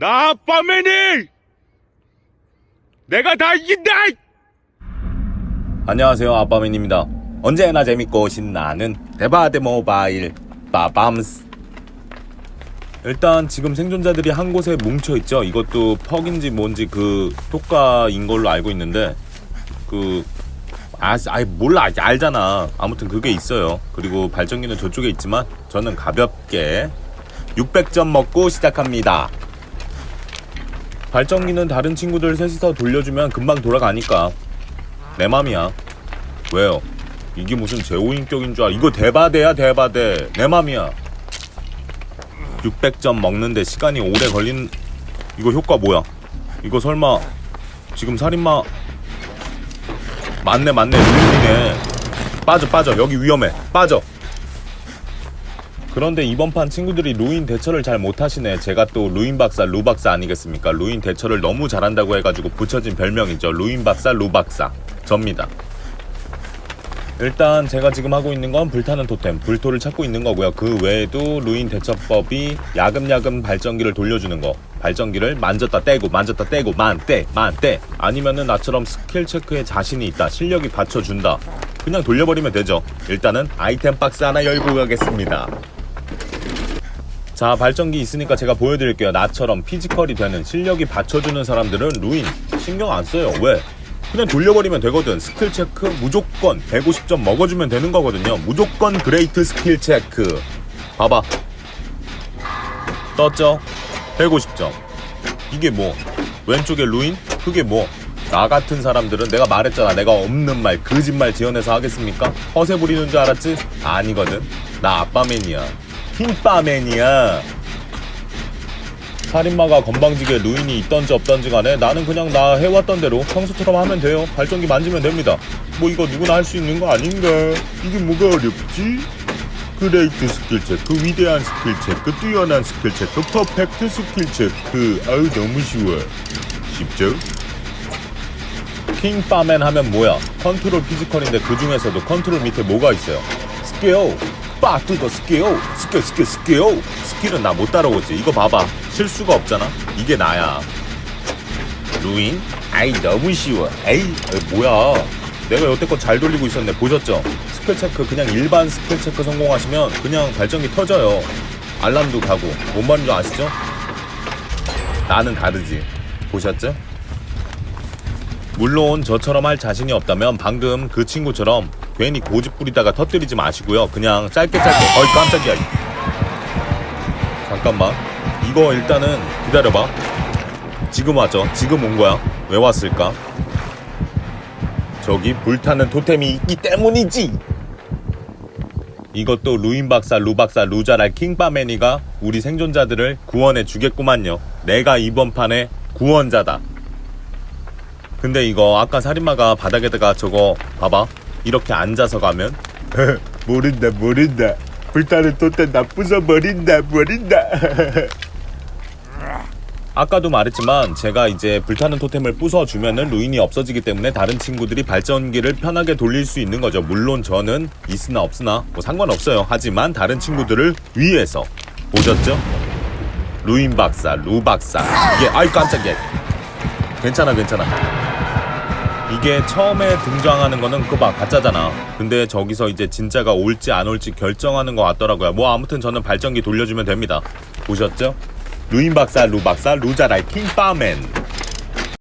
나 아빠맨이! 내가 다 이긴다! 안녕하세요 아빠맨입니다. 언제나 재밌고 신나는 대바대 모바일 빠밤스. 일단 지금 생존자들이 한 곳에 뭉쳐있죠. 이것도 퍽인지 뭔지 그 효과인 걸로 알고 있는데 그 아, 아이 몰라. 알잖아. 아무튼 그게 있어요. 그리고 발전기는 저쪽에 있지만 저는 가볍게 600점 먹고 시작합니다 발전기는 다른 친구들 셋이서 돌려주면 금방 돌아가니까 내 맘이야. 왜요? 이게 무슨 제오인격인 줄 알아? 이거 대바대야 대바대. 내 맘이야. 600점 먹는데 시간이 오래 걸린 이거 효과 뭐야? 이거 설마 지금 살인마 맞네 맞네 루인이네. 빠져 빠져 여기 위험해 빠져. 그런데 이번 판 친구들이 루인 대처를 잘 못하시네. 제가 또 루인 박사, 루 박사 아니겠습니까? 루인 대처를 너무 잘한다고 해가지고 붙여진 별명이죠. 루인 박사, 루 박사. 접니다. 일단 제가 지금 하고 있는 건 불타는 토템, 불토를 찾고 있는 거고요. 그 외에도 루인 대처법이 야금야금 발전기를 돌려주는 거. 발전기를 만졌다 떼고 만졌다 떼고 만 떼 만 떼 아니면은 나처럼 스킬 체크에 자신이 있다 실력이 받쳐준다 그냥 돌려버리면 되죠 일단은 아이템 박스 하나 열고 가겠습니다 자 발전기 있으니까 제가 보여드릴게요. 나처럼 피지컬이 되는 실력이 받쳐주는 사람들은 루인. 신경 안 써요. 왜? 그냥 돌려버리면 되거든. 스킬 체크 무조건 150점 먹어주면 되는 거거든요. 무조건 그레이트 스킬 체크. 봐봐. 떴죠? 150점. 이게 뭐? 왼쪽에 루인? 그게 뭐? 나 같은 사람들은 내가 말했잖아. 내가 없는 말 거짓말 지어내서 하겠습니까? 허세 부리는 줄 알았지? 아니거든. 나 아빠 맨이야 흰빠맨이야 살인마가 건방지게 루인이 있던지 없던지 간에 나는 그냥 나 해왔던 대로 평소처럼 하면 돼요 발전기 만지면 됩니다 뭐 이거 누구나 할 수 있는 거 아닌가 이게 뭐가 어렵지? 그레이트 스킬 체크, 위대한 스킬 체크, 뛰어난 스킬 체크, 퍼펙트 스킬 체크. 아유 너무 쉬워. 쉽죠? 킹파맨 하면 뭐야? 컨트롤 피지컬인데 그 중에서도 컨트롤 밑에 뭐가 있어요? 스킬, 빠뚜더 스킬, 스킬 스킬 스킬. 스킬은 나못 따라오지. 이거 봐봐. 실수가 없잖아. 이게 나야. 루인? 아이 너무 쉬워. 에이 어이, 뭐야? 내가 여태껏 잘 돌리고 있었네. 보셨죠? 스킬 체크 그냥 일반 스킬 체크 성공하시면 그냥 발전기 터져요. 알람도 가고. 뭔 말인지 아시죠? 나는 다르지. 보셨죠? 물론 저처럼 할 자신이 없다면 방금 그 친구처럼 괜히 고집 부리다가 터뜨리지 마시고요. 그냥 짧게 짧게. 어이 깜짝이야. 잠깐만. 이거 일단은 기다려봐. 지금 왔죠? 지금 온 거야. 왜 왔을까? 저기 불타는 토템이 있기 때문이지. 이것도 루인 박사, 루 박사, 루자랄 킹바매니가 우리 생존자들을 구원해 주겠구만요. 내가 이번 판의 구원자다. 근데 이거 아까 살인마가 바닥에다가 저거 봐봐. 이렇게 앉아서 가면 모른다 모른다. 불타는 토템 나 부숴버린다 버린다. 아까도 말했지만 제가 이제 불타는 토템을 부숴주면은 루인이 없어지기 때문에 다른 친구들이 발전기를 편하게 돌릴 수 있는 거죠. 물론 저는 있으나 없으나 뭐 상관없어요. 하지만 다른 친구들을 위해서 보셨죠? 루인 박사, 루 박사. 이게 아이 깜짝이야. 괜찮아 괜찮아. 이게 처음에 등장하는 거는 그봐 가짜잖아. 근데 저기서 이제 진짜가 올지 안 올지 결정하는 것 같더라고요. 뭐 아무튼 저는 발전기 돌려주면 됩니다. 보셨죠? 루인 박사, 루 박사, 루자라이 킹파맨.